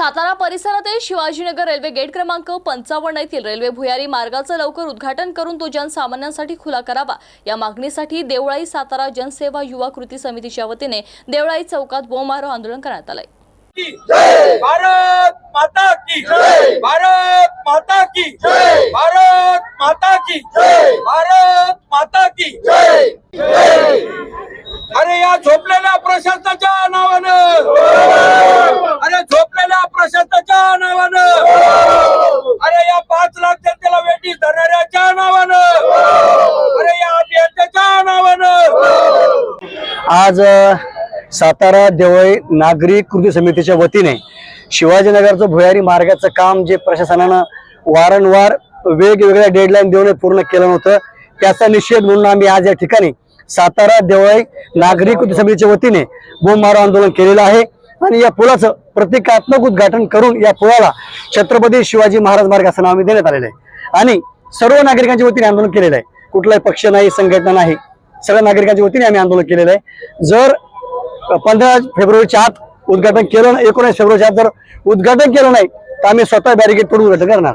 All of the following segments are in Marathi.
सातारा परिसरातील शिवाजीनगर रेल्वे गेट क्रमांक पंचावन्न येथील रेल्वे भुयारी मार्गाचं लवकर उद्घाटन करून तो जनसामान्यांसाठी खुला करावा. या मागणीसाठी देवळाई सातारा जनसेवा युवा कृती समितीच्या वतीने देवळाई चौकात बोमारो आंदोलन करण्यात आलंय. भारत माता की भारत माता की भारत माता की भारत माता की अरे या झोपलेल्या प्रशासनाच्या नावानं अरे या प्रशांताच्या नावानं. अरे या पाच लाख जनतेला वेटी धरणाऱ्याच्या नावानं. अरे या अभियंत्याच्या नावानं. आज सातारा देवळी नागरिक कृती समितीच्या वतीने शिवाजीनगरचं भुयारी मार्गाचं काम जे प्रशासनानं वारंवार वेगवेगळ्या डेडलाईन देऊन पूर्ण केलं नव्हतं त्याचा निषेध म्हणून आम्ही आज या ठिकाणी सातारा देवळी नागरिक कृती समितीच्या वतीने बोंबमारो आंदोलन केलेलं आहे. आणि या पुलाचं प्रतिकात्मक उद्घाटन करून या पुलाला छत्रपती शिवाजी महाराज मार्ग असं नाव आम्ही देण्यात आलेलं आहे. आणि सर्व नागरिकांच्या वतीने आंदोलन केलेलं आहे. कुठलाही पक्ष नाही संघटना नाही. सगळ्या नागरिकांच्या वतीने आम्ही आंदोलन केलेलं आहे. जर पंधरा फेब्रुवारीच्या आत उद्घाटन केलं नाही एकोणीस फेब्रुवारीच्या आत जर उद्घाटन केलं नाही तर आम्ही स्वतः बॅरिकेड तोडून उद्घाटन करणार.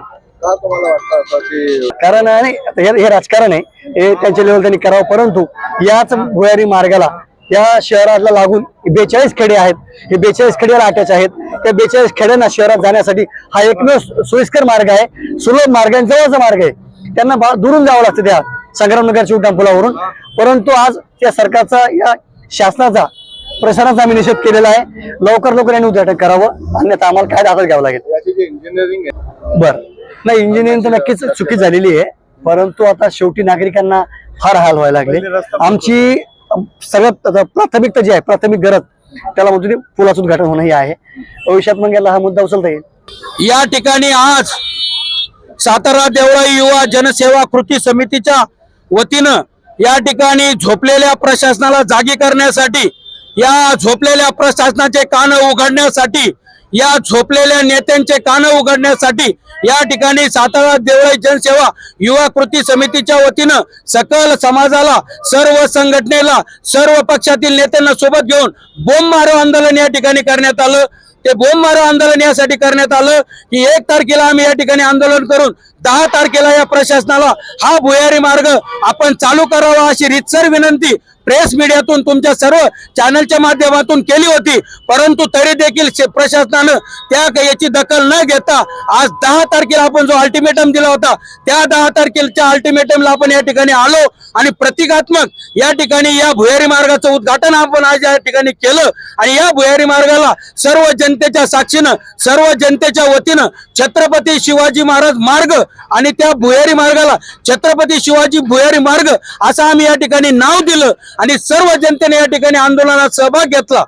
कारण हे हे राजकारण आहे. हे त्यांच्या लेवल त्यांनी करावं परंतु याच भुयारी मार्गाला या शहराला लागून बेचाळीस खेडे आहेत. हे बेचाळीस खेड्याला अटॅच आहेत. त्या बेचाळीस खेड्यांना शहरात जाण्यासाठी हा एकमेव सोयीस्कर मार्ग आहे. सुलभ मार्ग आहे जवळचा मार्ग आहे. त्यांना दुरून जावं लागतं त्या संग्रामनगर उड्डाण पुलावरून परंतु आज त्या सरकारचा या शासनाचा प्रशासनाचा आम्ही निषेध केलेला आहे. लवकर लवकर यांनी उद्घाटन करावं. अन्यथा आम्हाला काय दाखल घ्यावं लागेल. बर. नाही इंजिनिअरिंग तर नक्कीच चुकी झालेली आहे. परंतु आता शेवटी नागरिकांना फार हाल व्हायला लागले. आमची सगळ्यात प्राथमिकता जी आहे प्राथमिक गरज त्याला म्हणतो ते पुलाचं उद्घाटन होणं हे आहे. भविष्यात मग याला हा मुद्दा उचलता येईल. या ठिकाणी आज सातारा देवळाई युवा जनसेवा कृती समितीच्या वतीनं या ठिकाणी झोपलेल्या प्रशासनाला जागी करण्यासाठी या झोपलेल्या प्रशासनाचे कान उघडण्यासाठी या झोपलेल्या नेत्यांचे कान उघडण्यासाठी या ठिकाणी सातारा देवळाई जनसेवा युवा कृती समितीच्या वतीनं सकल समाजाला सर्व संघटनेला सर्व पक्षातील नेत्यांना सोबत घेऊन बोंब मारो आंदोलन या ठिकाणी करण्यात आलं. ते बोंब मारो आंदोलन यासाठी करण्यात आलं की एक तारखेला आम्ही या ठिकाणी आंदोलन करून दहा तारखेला या प्रशासनाला हा भुयारी मार्ग आपण चालू करावा अशी रितसर विनंती प्रेस मीडियातून तुमच्या सर्व चॅनलच्या माध्यमातून केली होती. परंतु तरी देखील प्रशासनानं त्या याची दखल न घेता आज दहा तारखेला आपण जो अल्टिमेटम दिला होता त्या दहा तारखेच्या अल्टिमेटमला आपण या ठिकाणी आलो आणि प्रतिकात्मक या ठिकाणी या भुयारी मार्गाचं उद्घाटन आपण आज या ठिकाणी केलं आणि या भुयारी मार्गाला सर्व जनतेच्या साक्षीनं सर्व जनतेच्या वतीनं छत्रपती शिवाजी महाराज मार्ग आणि त्या भुयारी मार्गाला छत्रपती शिवाजी भुयारी मार्ग असं आम्ही या ठिकाणी नाव दिलं आणि सर्व जनतेने या ठिकाणी आंदोलनात सहभाग घेतला.